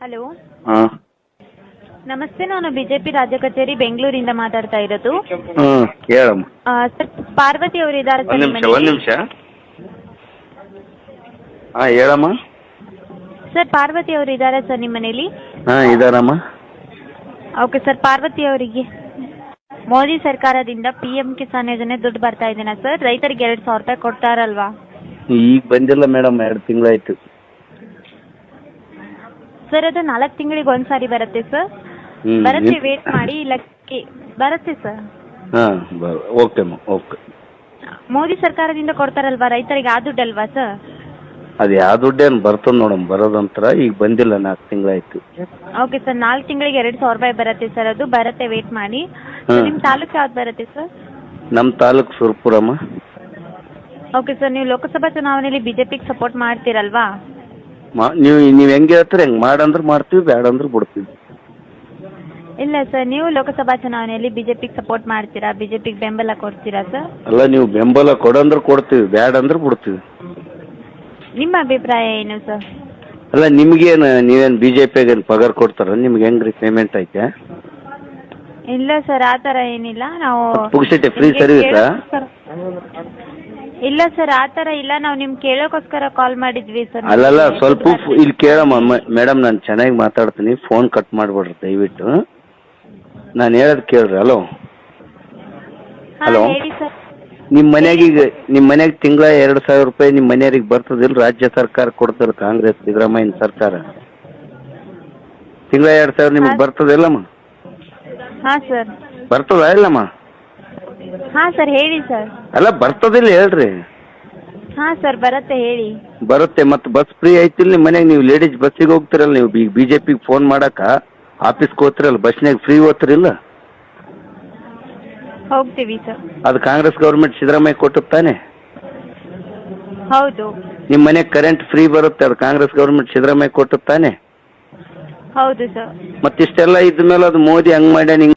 Hello. ನಮಸ್ತೆ ನಾನು BJP ರಾಜ್ಯ ಕಚೇರಿ ಬೆಂಗಳೂರಿಂದ ಮಾತಾಡ್ತಾ ಇರೋದು. ಹ್ಞೂ ಹೇಳಮ್ಮ. ಆ, ಸರ್ ಪಾರ್ವತಿ ಅವರು ಇದ್ದಾರೆ ಒಂದು ಸರ್ ನಿಮಿಷ ನಿಮ್ಮ ಒಂದು ನಿಮಿಷ. ಹಾಂ ಹೇಳಮ್ಮ. ಸರ್ ಪಾರ್ವತಿ ಅವರು ಇದ್ದಾರೆ ಸರ್ ನಿಮ್ಮ ಮನೇಲಿ ಹಾಂ ಇದಾರಮ್ಮ. ಓಕೆ ಸರ್ ಪಾರ್ವತಿ ಅವರಿಗೆ. ಮೋದಿ ಸರ್ಕಾರದಿಂದ ಪಿ ಎಂ ಕಿಸಾನ್ ಯೋಜನೆ ದುಡ್ಡು ಬರ್ತಾ ಇದೆನಾ ಸರ್? ರೈತರಿಗೆ ಎರಡು ಸಾವಿರ ರೂಪಾಯಿ ಕೊಡ್ತಾರಲ್ವಾ ಈಗ ಬಂದಿಲ್ಲ ಮೇಡಮ್ ಎರಡು ತಿಂಗಳಾಯ್ತು. ಸರ್ ಅದು ನಾಲ್ಕು ತಿಂಗಳಿಗೆ ಒಂದ್ಸಾರಿ ಬರುತ್ತೆ ಸರ್ ಬರುತ್ತೆ ವೇಟ್ ಮಾಡಿ ಲಕ್ಕಿ ಕೇ- ಬರುತ್ತೆ ಸರ್ ಹಾಂ ಓಕೆ ಅಮ್ಮ ಓಕೆ ಮೋದಿ ಸರ್ಕಾರದಿಂದ ಕೊಡ್ತಾರಲ್ವಾ ರೈತರಿಗೆ ಆ ದುಡ್ಡಲ್ವಾ ಸರ್ ಅದು ಯಾವ ದುಡ್ಡೇನು ಬರ್ತದೆ ನೋಡಮ್ಮ ಬರೋದಂತರ ಈಗ ಬಂದಿಲ್ಲ ನಾಲ್ಕು ತಿಂಗಳಾಯ್ತು. ಓಕೆ ಸರ್ ನಾಲ್ಕು ತಿಂಗಳಿಗೆ ಎರಡು ಸಾವಿರ ರೂಪಾಯಿ ಬರುತ್ತೆ ಸರ್ ಅದು ಬರುತ್ತೆ ವೇಟ್ ಮಾಡಿ. ಹ್ಮ್. ನಿಮ್ಮ ತಾಲೂಕು ಯಾವ್ದು ಬರುತ್ತೆ ಸರ್ ನಮ್ಮ ತಾಲೂಕು ಸುರ್ಪುರಮ್ಮ. ಓಕೆ ಸರ್ ನೀವು ಲೋಕಸಭಾ ಚುನಾವಣೆಯಲ್ಲಿ ಬಿಜೆಪಿಗೆ ಸಪೋರ್ಟ್ ಮಾಡ್ತೀರಲ್ವಾ? ಮಾ ನೀವು ನೀವು ಹೆಂಗೆ ಹೇಳ್ತೀರಿ ಹೆಂಗೆ ಮಾಡಂದ್ರೆ ಮಾಡ್ತೀವಿ ಬೇಡ ಅಂದ್ರೆ ಬಿಡ್ತೀವಿ. ಇಲ್ಲ ಸರ್ ನೀವು ಲೋಕಸಭಾ ಚುನಾವಣೆಯಲ್ಲಿ ಬಿಜೆಪಿಗೆ ಸಪೋರ್ಟ್ ಮಾಡ್ತೀರಾ ಬಿಜೆಪಿಗೆ ಬೆಂಬಲ ಕೊಡ್ತೀರಾ ಸರ್? ಅಲ್ಲ ನೀವು ಬೆಂಬಲ ಕೊಡಂದ್ರೆ ಕೊಡ್ತೀವಿ ಬೇಡ ಅಂದ್ರೆ ಬಿಡ್ತೀವಿ. ನಿಮ್ಮ ಅಭಿಪ್ರಾಯ ಏನು ಸರ್? ಅಲ್ಲ ನಿಮ್ಗೇನು ನೀವೇನು ಬಿಜೆಪಿ ಜೆ ಪಿಗೇನು ಪಗಾರ ಕೊಡ್ತಾರ ನಿಮ್ಗೆ ಹೆಂಗ್ರಿ ಪೇಮೆಂಟ್ ಐತೆ? ಇಲ್ಲ ಸರ್ ಆತರ ಥರ ಏನಿಲ್ಲ ನಾವು ಫ್ರೀ free ನಿಮ್ಗೆ service ಆ? ಕೇಳೋಕ್ಕೋಸ್ಕರ- ಇಲ್ಲ ಸರ್ ಆ ಥರ ಇಲ್ಲ. ನಾವು ನಿಮ್ಗೆ ಕೇಳೋಕ್ಕೋಸ್ಕರ ಕಾಲ್ ಮಾಡಿದ್ವಿ ಸರ್ ಅಲ್ಲಲ್ಲ ಸ್ವಲ್ಪ ಫ್- ಇಲ್ಲಿ ಕೇಳಮ್ಮ ಮೇಡಮ್ ನಾನು ಚೆನ್ನಾಗಿ ಮಾತಾಡ್ತೀನಿ. ಫೋನ್ ಕಟ್ ಮಾಡ್ಬಿಡ್ರಿ ದಯವಿಟ್ಟು. ನಾನು ಹೇಳದ್ ಕೇಳ್ರಿ ಹಲೋ ಹಾಂ ಹಲೋ. ಹೇಳಿ ಸರ್ ನಿಮ್ಮ ಮನೆಗೆ ಈಗ ನಿಮ್ಮ ಮನೆಗೆ ತಿಂಗಳ ಎರಡು ಸಾವಿರ ರೂಪಾಯಿ ನಿಮ್ಮ ಮನೆಯವ್ರಿಗೆ ಬರ್ತದಿಲ್ಲ ರಾಜ್ಯ ಸರ್ಕಾರ ಕೊಡ್ತಾರೆ ಕಾಂಗ್ರೆಸ್ ಸಿದ್ದರಾಮಯ್ಯನ ಸರ್ಕಾರ? ತಿಂಗಳ ಎರಡು ಸಾವಿರ ನಿಮ್ಗೆ. ಬರ್ತದಿಲ್ಲಮ್ಮ ಹಾಂ ಸರ್ ಬರ್ತದ ಇಲ್ಲಮ್ಮ? ಹಾಂ ಸರ್ ಹೇಳಿ ಸರ್ ಅಲ್ಲ ಬರ್ತದಿಲ್ಲ ಹೇಳ್ರಿ. ಹಾ ಸರ್ ಬರುತ್ತೆ ಹೇಳಿ. ಬರುತ್ತೆ ಮತ್ತೆ ಬಸ್ ಫ್ರೀ ಐತಿಲ್ಲ ನಿಮ್ಮ ಮನ್ಯಾಗ ನೀವು ಲೇಡೀಸ್ ಬಸ್ಸಿಗೆ ಹೋಗ್ತಿರಲ್ಲ ನೀವು ಬಿಜೆಪಿ ಬಿ ಜೆ ಪಿಗೆ ಫೋನ್ ಮಾಡಾಕ ಆಫೀಸ್ಗೆ ಹೋಗ್ತಿರಲ್ಲ ಬಸ್ನಾಗ ಫ್ರೀ ಓದ್ತಿರಿಲ್ಲ ಹೋಗ್ತೀವಿ ಸರ್. ಅದು ಕಾಂಗ್ರೆಸ್ ಗೌರ್ಮೆಂಟ್ ಸಿದ್ದರಾಮಯ್ಯ ಕೊಟ್ಟು ತಾನೆ? ಹೌದು. ನಿಮ್ಮ ಮನೆಗೆ ಕರೆಂಟ್ ಫ್ರೀ ಬರುತ್ತೆ ಅದು ಕಾಂಗ್ರೆಸ್ ಗೌರ್ಮೆಂಟ್ ಸಿದ್ದರಾಮಯ್ಯ ಕೊಟ್ಟು ತಾನೆ? ಹೌದು ಸರ್. ಮತ್ತಿಷ್ಟೆಲ್ಲ ಇದ್ಮೇಲೆ ಅದು ಮೋದಿ ಹಂಗ್ ಮಾಡ್ಯಾನ ಹಿಂಗೆ